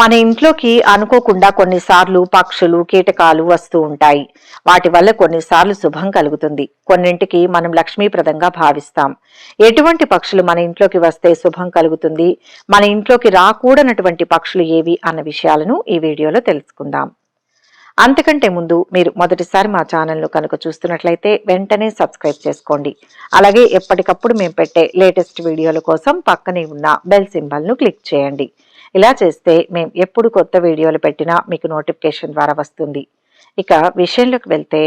మన ఇంట్లోకి అనుకోకుండా కొన్నిసార్లు పక్షులు కీటకాలు వస్తూ ఉంటాయి. వాటి వల్ల కొన్నిసార్లు శుభం కలుగుతుంది. కొన్నింటికి మనం లక్ష్మీప్రదంగా భావిస్తాం. ఎటువంటి పక్షులు మన ఇంట్లోకి వస్తే శుభం కలుగుతుంది? మన ఇంట్లోకి రాకూడనటువంటి పక్షులు ఏవి? అన్న విషయాలను ఈ వీడియోలో తెలుసుకుందాం. అంతకంటే ముందు మీరు మొదటిసారి మా ఛానల్ను కనుక చూస్తున్నట్లయితే వెంటనే సబ్స్క్రైబ్ చేసుకోండి. అలాగే ఎప్పటికప్పుడు మేము పెట్టే లేటెస్ట్ వీడియోల కోసం పక్కనే ఉన్న బెల్ సింబల్ను క్లిక్ చేయండి. ఇలా చేస్తే మేము ఎప్పుడు కొత్త వీడియోలు పెట్టినా మీకు నోటిఫికేషన్ ద్వారా వస్తుంది. ఇక విషయంలోకి వెళ్తే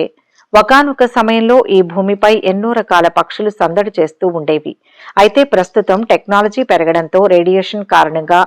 ఒకనొక సమయంలో ఈ భూమిపై ఎన్నో రకాల పక్షులు సందడి చేస్తూ ఉండేవి. అయితే ప్రస్తుతం టెక్నాలజీ పెరగడంతో రేడియేషన్ కారణంగా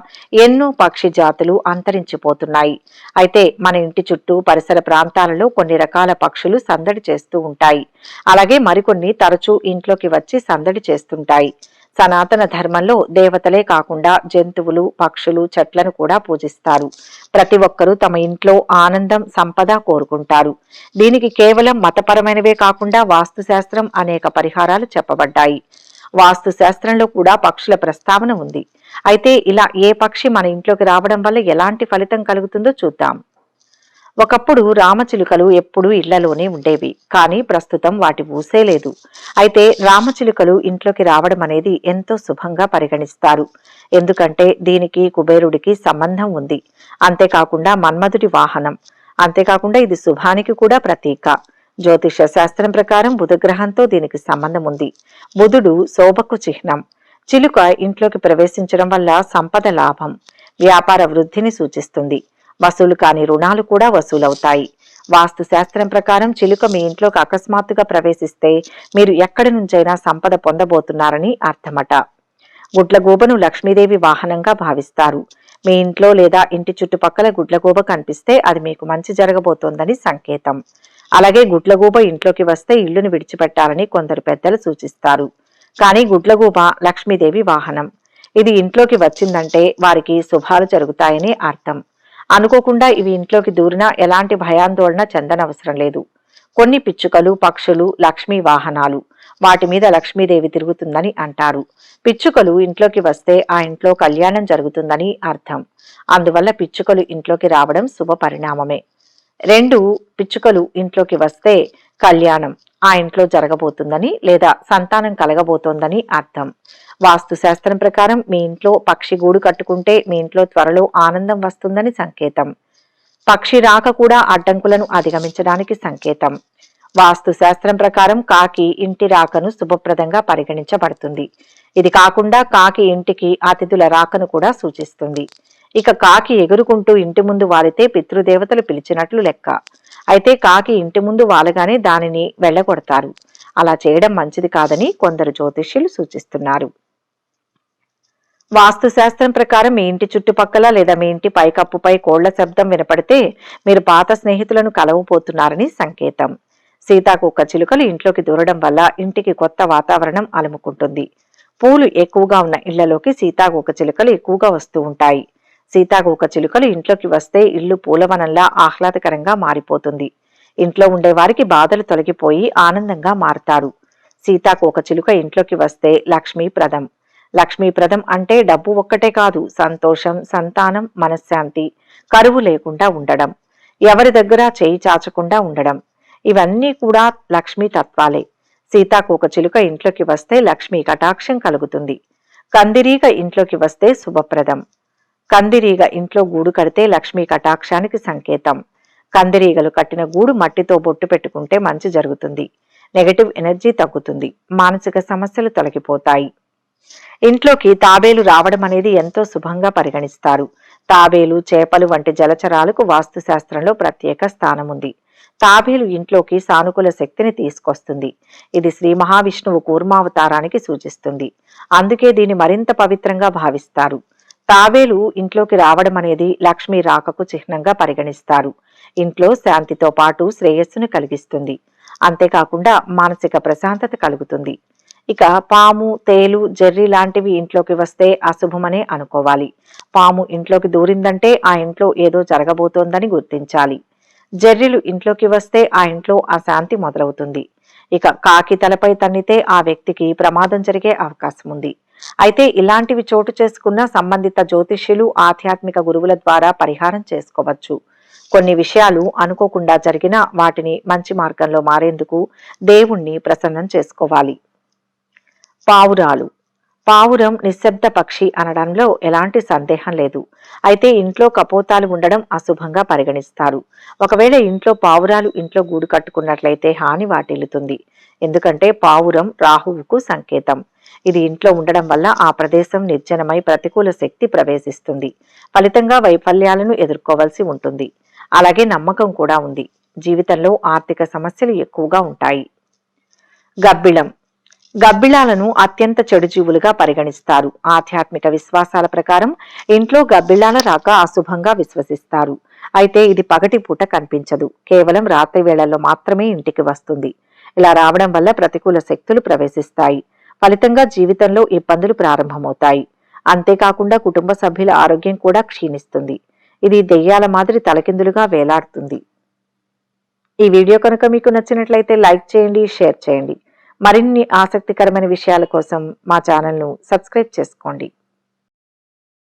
ఎన్నో పక్షి జాతులు అంతరించిపోతున్నాయి. అయితే మన ఇంటి చుట్టూ పరిసర ప్రాంతాలలో కొన్ని రకాల పక్షులు సందడి చేస్తూ ఉంటాయి. అలాగే మరికొన్ని తరచూ ఇంట్లోకి వచ్చి సందడి చేస్తుంటాయి. సనాతన ధర్మంలో దేవతలే కాకుండా జంతువులు పక్షులు చెట్లను కూడా పూజిస్తారు. ప్రతి ఒక్కరూ తమ ఇంట్లో ఆనందం సంపద కోరుకుంటారు. దీనికి కేవలం మతపరమైనవే కాకుండా వాస్తుశాస్త్రం అనేక పరిహారాలు చెప్పబడ్డాయి. వాస్తు శాస్త్రంలో కూడా పక్షుల ప్రస్తావన ఉంది. అయితే ఇలా ఏ పక్షి మన ఇంట్లోకి రావడం వల్ల ఎలాంటి ఫలితం కలుగుతుందో చూద్దాం. ఒకప్పుడు రామచిలుకలు ఎప్పుడూ ఇళ్ళలోనే ఉండేవి కానీ ప్రస్తుతం వాటి ఊసే లేదు. అయితే రామచిలుకలు ఇంట్లోకి రావడం అనేది ఎంతో శుభంగా పరిగణిస్తారు. ఎందుకంటే దీనికి కుబేరుడికి సంబంధం ఉంది. అంతేకాకుండా మన్మధుడి వాహనం. అంతేకాకుండా ఇది శుభానికి కూడా ప్రతీక. జ్యోతిష శాస్త్రం ప్రకారం బుధగ్రహంతో దీనికి సంబంధం ఉంది. బుధుడు శోభకు చిహ్నం. చిలుక ఇంట్లోకి ప్రవేశించడం వల్ల సంపద లాభం. వ్యాపార వృద్ధిని సూచిస్తుంది. వసూలు కాని రుణాలు కూడా వసూలవుతాయి. వాస్తు శాస్త్రం ప్రకారం చిలుక మీ ఇంట్లోకి అకస్మాత్తుగా ప్రవేశిస్తే మీరు ఎక్కడి నుంచైనా సంపద పొందబోతున్నారని అర్థమట. గుడ్లగూబను లక్ష్మీదేవి వాహనంగా భావిస్తారు. మీ ఇంట్లో లేదా ఇంటి చుట్టుపక్కల గుడ్లగూబ కనిపిస్తే అది మీకు మంచి జరగబోతోందని సంకేతం. అలాగే గుడ్లగూబ ఇంట్లోకి వస్తే ఇల్లును విడిచిపెట్టాలని కొందరు పెద్దలు సూచిస్తారు. కానీ గుడ్లగూబ లక్ష్మీదేవి వాహనం. ఇది ఇంట్లోకి వచ్చిందంటే వారికి శుభాలు జరుగుతాయని అర్థం. అనుకోకుండా ఇవి ఇంట్లోకి దూరినా ఎలాంటి భయాందోళన చెందనవసరం లేదు. కొన్ని పిచ్చుకలు పక్షులు లక్ష్మీ వాహనాలు. వాటి మీద లక్ష్మీదేవి తిరుగుతుందని అంటారు. పిచ్చుకలు ఇంట్లోకి వస్తే ఆ ఇంట్లో కళ్యాణం జరుగుతుందని అర్థం. అందువల్ల పిచ్చుకలు ఇంట్లోకి రావడం శుభ పరిణామమే రెండు పిచ్చుకలు ఇంట్లోకి వస్తే కళ్యాణం ఆ ఇంట్లో జరగబోతుందని లేదా సంతానం కలగబోతోందని అర్థం. వాస్తు శాస్త్రం ప్రకారం మీ ఇంట్లో పక్షి గూడు కట్టుకుంటే మీ ఇంట్లో త్వరలో ఆనందం వస్తుందని సంకేతం. పక్షి రాక కూడా అడ్డంకులను అధిగమించడానికి సంకేతం. వాస్తు శాస్త్రం ప్రకారం కాకి ఇంటి రాకను శుభప్రదంగా పరిగణించబడుతుంది. ఇది కాకుండా కాకి ఇంటికి అతిథుల రాకను కూడా సూచిస్తుంది. ఇక కాకి ఎగురుకుంటూ ఇంటి ముందు వారితే పితృదేవతలు పిలిచినట్లు లెక్క. అయితే కాకి ఇంటి ముందు వాలగానే దానిని వెళ్ళగొడతారు. అలా చేయడం మంచిది కాదని కొందరు జ్యోతిష్యులు సూచిస్తున్నారు. వాస్తు శాస్త్రం ప్రకారం మీ ఇంటి చుట్టుపక్కల లేదా మీ ఇంటి పైకప్పుపై కోళ్ళ శబ్దం వినపడితే మీరు పాత స్నేహితులను కలవపోతున్నారని సంకేతం. సీతాకుక్క చిలుకలు ఇంట్లోకి దూరడం వల్ల ఇంటికి కొత్త వాతావరణం అలుముకుంటుంది. పూలు ఎక్కువగా ఉన్న ఇళ్ళలోకి సీతాకుక్క చిలుకలు ఎక్కువగా వస్తూ ఉంటాయి. సీతాకోక చిలుకలు ఇంట్లోకి వస్తే ఇల్లు పూలవనంలా ఆహ్లాదకరంగా మారిపోతుంది. ఇంట్లో ఉండే వారికి బాధలు తొలగిపోయి ఆనందంగా మారతారు సీతాకోక చిలుక ఇంట్లోకి వస్తే లక్ష్మీప్రదం లక్ష్మీప్రదం అంటే డబ్బు ఒక్కటే కాదు సంతోషం సంతానం మనశ్శాంతి కరువు లేకుండా ఉండడం. ఎవరి దగ్గర చేయి చాచకుండా ఉండడం. ఇవన్నీ కూడా లక్ష్మీ తత్వాలే. సీతాకోక చిలుక ఇంట్లోకి వస్తే లక్ష్మీ కటాక్షం కలుగుతుంది. కందిరీగ ఇంట్లోకి వస్తే శుభప్రదం. కందిరీగ ఇంట్లో గూడు కడితే లక్ష్మీ కటాక్షానికి సంకేతం. కందిరీగలు కట్టిన గూడు మట్టితో బొట్టు పెట్టుకుంటే మంచి జరుగుతుంది. నెగటివ్ ఎనర్జీ తగ్గుతుంది. మానసిక సమస్యలు తొలగిపోతాయి. ఇంట్లోకి తాబేలు రావడం అనేది ఎంతో శుభంగా పరిగణిస్తారు. తాబేలు చేపలు వంటి జలచరాలకు వాస్తు శాస్త్రంలో ప్రత్యేక స్థానం ఉంది తాబేలు ఇంట్లోకి సానుకూల శక్తిని తీసుకొస్తుంది. ఇది శ్రీ మహావిష్ణువు కూర్మావతారానికి సూచిస్తుంది. అందుకే దీన్ని మరింత పవిత్రంగా భావిస్తారు. తాబేలు ఇంట్లోకి రావడం అనేది లక్ష్మీ రాకకు చిహ్నంగా పరిగణిస్తారు. ఇంట్లో శాంతితో పాటు శ్రేయస్సును కలిగిస్తుంది. అంతేకాకుండా మానసిక ప్రశాంతత కలుగుతుంది. ఇక పాము తేలు జెర్రీ లాంటివి ఇంట్లోకి వస్తే అశుభమనే అనుకోవాలి. పాము ఇంట్లోకి దూరిందంటే ఆ ఇంట్లో ఏదో జరగబోతోందని గుర్తించాలి. జెర్రీలు ఇంట్లోకి వస్తే ఆ ఇంట్లో అశాంతి మొదలవుతుంది. ఇక కాకి తలపై తన్నితే ఆ వ్యక్తికి ప్రమాదం జరిగే అవకాశం ఉంది అయితే ఇలాంటివి చోటు చేసుకున్న సంబంధిత జ్యోతిష్యులు ఆధ్యాత్మిక గురువుల ద్వారా పరిహారం చేసుకోవచ్చు. కొన్ని విషయాలు అనుకోకుండా జరిగినా వాటిని మంచి మార్గంలో మారేందుకు దేవుణ్ణి ప్రసన్నం చేసుకోవాలి. పావురాలు. పావురం నిశ్శబ్ద పక్షి అనడంలో ఎలాంటి సందేహం లేదు. అయితే ఇంట్లో కపోతాలు ఉండడం అశుభంగా పరిగణిస్తారు. ఒకవేళ ఇంట్లో పావురాలు ఇంట్లో గూడు కట్టుకున్నట్లయితే హాని వాటిల్లుతుంది. ఎందుకంటే పావురం రాహువుకు సంకేతం. ఇది ఇంట్లో ఉండడం వల్ల ఆ ప్రదేశం నిర్జనమై ప్రతికూల శక్తి ప్రవేశిస్తుంది. ఫలితంగా వైఫల్యాలను ఎదుర్కోవాల్సి ఉంటుంది. అలాగే నమ్మకం కూడా ఉంది. జీవితంలో ఆర్థిక సమస్యలు ఎక్కువగా ఉంటాయి. గబ్బిళం. గబ్బిళాలను అత్యంత చెడు జీవులుగా పరిగణిస్తారు. ఆధ్యాత్మిక విశ్వాసాల ప్రకారం ఇంట్లో గబ్బిళాల రాక అశుభంగా విశ్వసిస్తారు. అయితే ఇది పగటి పూట కనిపించదు. కేవలం రాత్రి వేళల్లో మాత్రమే ఇంటికి వస్తుంది. ఇలా రావడం వల్ల ప్రతికూల శక్తులు ప్రవేశిస్తాయి. ఫలితంగా జీవితంలో ఇబ్బందులు ప్రారంభమవుతాయి. అంతేకాకుండా కుటుంబ సభ్యుల ఆరోగ్యం కూడా క్షీణిస్తుంది. ఇది దెయ్యాల మాదిరి తలకిందులుగా వేలాడుతుంది. ఈ వీడియో కనుక మీకు నచ్చినట్లయితే లైక్ చేయండి షేర్ చేయండి. మరిన్ని ఆసక్తికరమైన విషయాల కోసం మా ఛానల్ను సబ్స్క్రైబ్ చేసుకోండి.